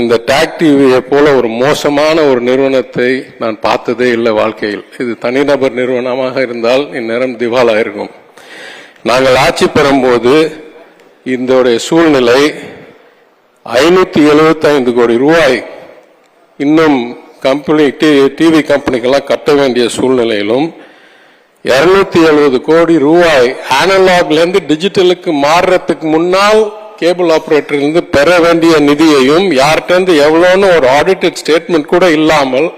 இந்த டாக்டிவியை போல ஒரு மோசமான ஒரு நிறுவனத்தை நான் பார்த்ததே இல்லை வாழ்க்கையில். இது தனிநபர் நிறுவனமாக இருந்தால் இந்நேரம் திவாலாக இருக்கும். நாங்கள் ஆட்சி பெறும்போது இந்த சூழ்நிலை ஐநூற்றி எழுபத்தைந்து கோடி ரூபாய் இன்னும் கம்பெனி டிவி கம்பெனிக்கெல்லாம் கட்ட வேண்டிய சூழ்நிலையிலும் இருநூத்தி எழுபது கோடி ரூபாய் அனலாக்லேருந்து டிஜிட்டலுக்கு மாறுறதுக்கு முன்னால் கேபிள் ஆபரேட்டரிலிருந்து பெற வேண்டிய நிதியையும் யார்கிட்டருந்து எவ்வளோன்னு ஒரு ஆடிட்டட் ஸ்டேட்மெண்ட் கூட இல்லாமல்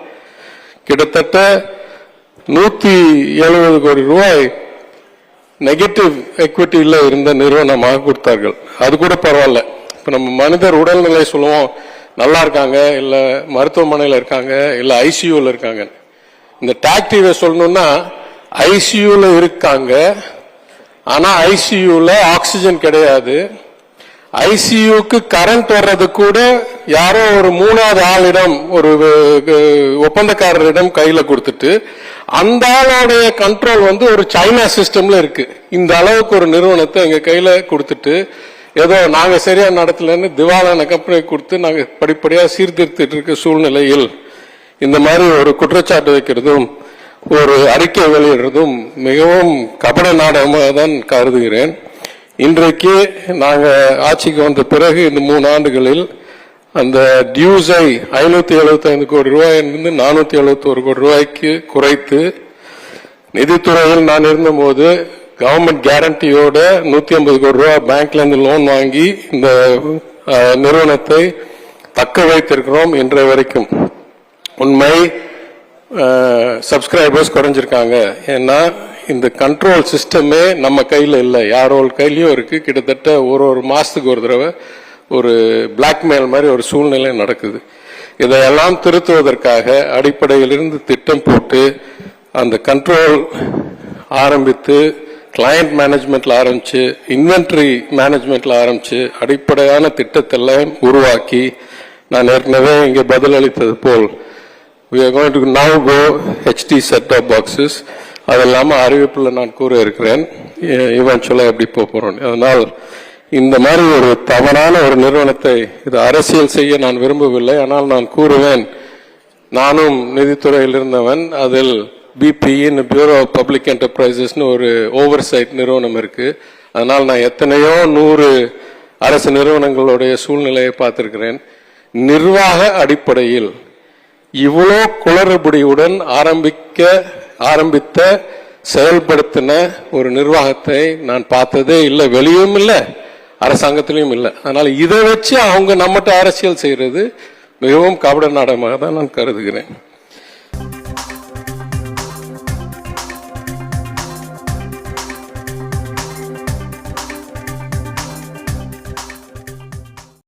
கிட்டத்தட்ட நூற்றி எழுபது கோடி ரூபாய் நெகட்டிவ் எக்விட்டியில் இருந்த நிறுவனமாக கொடுத்தார்கள். அது கூட பரவாயில்ல. இப்போ நம்ம மனிதர் உடல்நிலை சொல்லுவோம். நல்லா இருக்காங்க இல்லை மருத்துவமனையில் இருக்காங்க இல்லை ஐசியூவில் இருக்காங்க. இந்த டாக்டிவை சொல்லணும்னா ஐசியூவில் இருக்காங்க. ஆனால் ஐசியூவில் ஆக்சிஜன் கிடையாது. ஐசியூக்கு கரண்ட் வர்றது கூட யாரோ ஒரு மூணாவது ஆளிடம் ஒரு ஒப்பந்தக்காரரிடம் கையில கொடுத்துட்டு அந்த ஆளோடைய கண்ட்ரோல் வந்து ஒரு சைனா சிஸ்டம்ல இருக்கு. இந்த அளவுக்கு ஒரு நிறுவனத்தை எங்க கையில கொடுத்துட்டு ஏதோ நாங்க சரியா நடத்தலன்னு திவாலான கம்பெனி கொடுத்து நாங்க படிப்படியா சீர்திருத்திட்டு இருக்க சூழ்நிலையில் இந்த மாதிரி ஒரு குற்றச்சாட்டு வைக்கிறதும் ஒரு அறிக்கை வெளியிடுறதும் மிகவும் கபட நாடகமாக தான் கருதுகிறேன். இன்றைக்கு நாங்கள் ஆட்சிக்கு வந்த பிறகு இந்த மூணு ஆண்டுகளில் அந்த டியூஸை ஐநூற்றி எழுபத்தைந்து கோடி ரூபாயிலிருந்து நானூற்றி எழுபத்தி ஒரு கோடி ரூபாய்க்கு குறைத்து நிதித்துறையில் நான் இருந்தபோது கவர்மெண்ட் கேரண்டியோட நூற்றி ஐம்பது கோடி ரூபா பேங்க்லேருந்து லோன் வாங்கி இந்த நிறுவனத்தை தக்க வைத்திருக்கிறோம் இன்றைய வரைக்கும். உண்மை சப்ஸ்கிரைபர்ஸ் குறைஞ்சிருக்காங்க. ஏன்னா இந்த கண்ட்ரோல் சிஸ்டமே நம்ம கையில் இல்லை. யாரோ கையிலையும் இருக்குது கிட்டத்தட்ட ஒரு ஒரு மாதத்துக்கு ஒரு தடவை ஒரு பிளாக்மெயில் மாதிரி ஒரு சூழ்நிலை நடக்குது. இதையெல்லாம் திருத்துவதற்காக அடிப்படையிலிருந்து திட்டம் போட்டு அந்த கண்ட்ரோல் ஆரம்பித்து கிளையண்ட் மேனேஜ்மெண்ட்டில் ஆரம்பித்து இன்வென்ட்ரி மேனேஜ்மெண்ட்டில் ஆரம்பித்து அடிப்படையான திட்டத்தெல்லாம் உருவாக்கி நான் ஏற்கனவே இங்கே பதிலளித்தது போல் we are going to now go HD set of boxes. அது இல்லாமல் அறிவிப்பில் நான் கூற இருக்கிறேன் இவன்ச்சுவலாக எப்படி போக போகிறோம் அதனால் இந்த மாதிரி ஒரு தவறான ஒரு நிறுவனத்தை இது அரசியல் செய்ய நான் விரும்பவில்லை. ஆனால் நான் கூறுவேன். நானும் நிதித்துறையில் இருந்தவன். அதில் பிபிஇன்னு பியூரோ ஆஃப் பப்ளிக் என்டர்பிரைசஸ்னு ஒரு ஓவர்சைட் நிறுவனம் இருக்குது அதனால் நான் எத்தனையோ நூறு அரசு நிறுவனங்களுடைய சூழ்நிலையை பார்த்துருக்கிறேன். நிர்வாக அடிப்படையில் இவ்வளோ குளறுபடியுடன் ஆரம்பிக்க ஆரம்பித்த செயல்படுத்தின ஒரு நிர்வாகத்தை நான் பார்த்ததே இல்லை. வெளியும் இல்லை அரசாங்கத்திலையும் இல்லை. அதனால் இதை வச்சு அவங்க நம்மகிட்ட அரசியல் செய்கிறது மிகவும் கபட நாடகமாக தான் நான் கருதுகிறேன்.